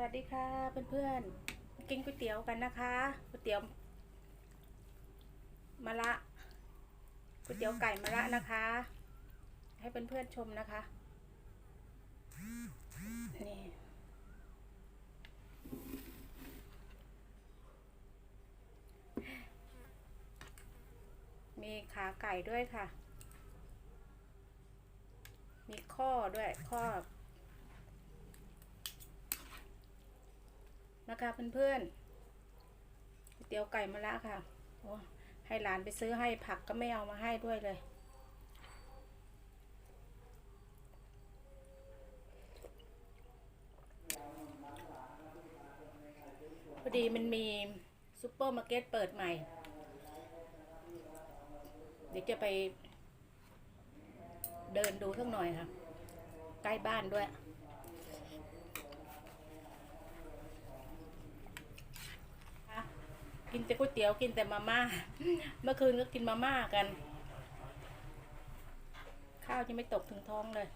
วัสดีค่ะเพื่อนๆ กินก๋วยเตี๋ยวกันนะคะก๋วยเตี๋ยวมะระก๋วยเตี๋ยวไก่มะระนะคะ ให้เพื่อนๆชมนะคะนี่มีขาไก่ด้วยค่ะ มีข้อด้วยข้อ นะคะเพื่อนๆก๋วยเตี๋ยวไก่มะระค่ะโอ้ให้หลานไปซื้อให้ผักก็ไม่เอามาให้ด้วยเลย พอดีมันมีซูเปอร์มาร์เก็ตเปิดใหม่ เดี๋ยวจะไปเดินดูสักหน่อยค่ะ ใกล้บ้านด้วย กินแต่ก๋วยเตี๋ยวกินแต่มาม่า เมื่อคืนก็กินมาม่ากัน ข้าวยังไม่ตกถึงท้องเลย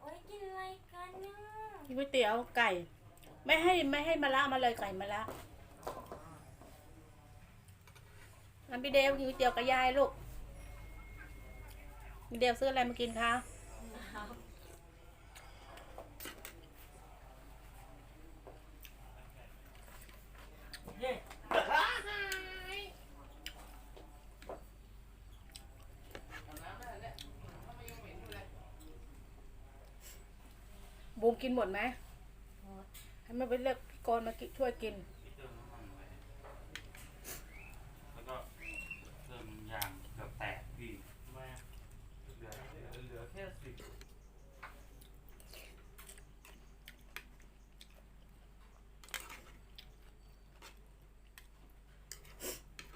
โอ้ยกินอะไรกันเนี่ยกินก๋วยเตี๋ยวไก่ ไม่ให้ไม่ให้มาละมาเลยไก่มาละอันพี่เดวกินก๋วยเตี๋ยวกับยายลูกพี่ เดี๋ยวซื้ออะไรมากินคะบูมกินหมดไหมให้มาไปเรียกพี่กรณ์มากิช่วยกิน พี่เติมน้ำมันไปแล้วก็เติมยางเกือบแตกพี่ทำไมอะเหลือเหลือเหลือแค่สิบ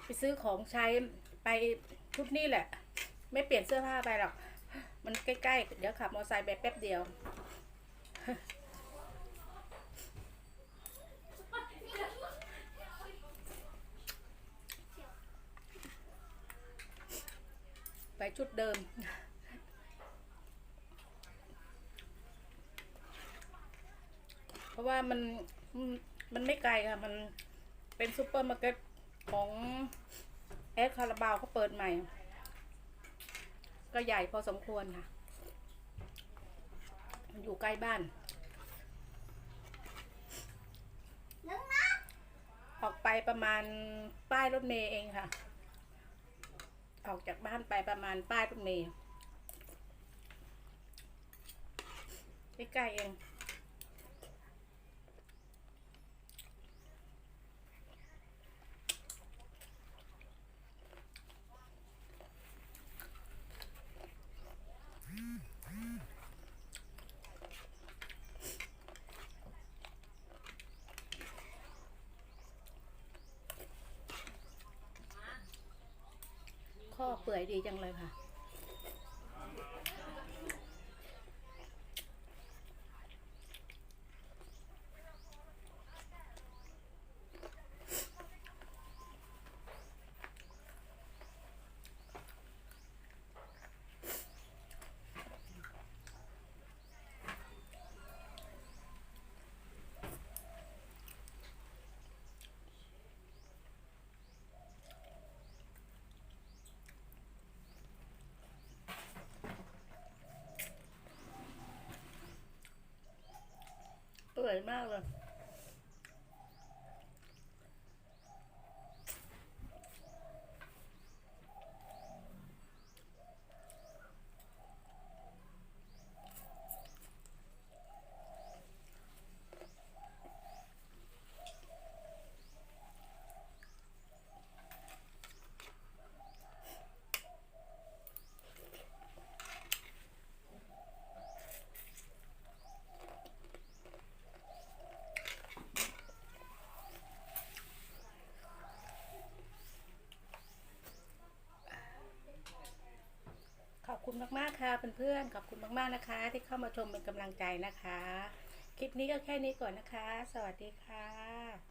ไป ซื้อของใช้ไปชุดนี้แหละ ไม่เปลี่ยนเสื้อผ้าไปหรอก มันใกล้ๆ เดี๋ยวขับมอเตอร์ไซค์ไปแป๊บเดียวไปชุดเดิม เพราะว่ามันมันมันไม่ไกลค่ะ มันเป็นซูเปอร์มาร์เก็ต ของแอดคาราบาวเขาเปิดใหม่ ก็ใหญ่พอสมควรค่ะ อยู่ใกล้บ้านออกไปประมาณป้ายรถเมย์เองค่ะ ออกจากบ้านไปประมาณป้ายรถเมย์ใกล้ๆเอง ข้อ เปื่อยดีจังเลยค่ะ มากเลย มากๆค่ะเพื่อนๆขอบคุณมากๆนะคะ ที่เข้ามาชมเป็นกำลังใจนะคะ คลิปนี้ก็แค่นี้ก่อนนะคะ สวัสดีค่ะ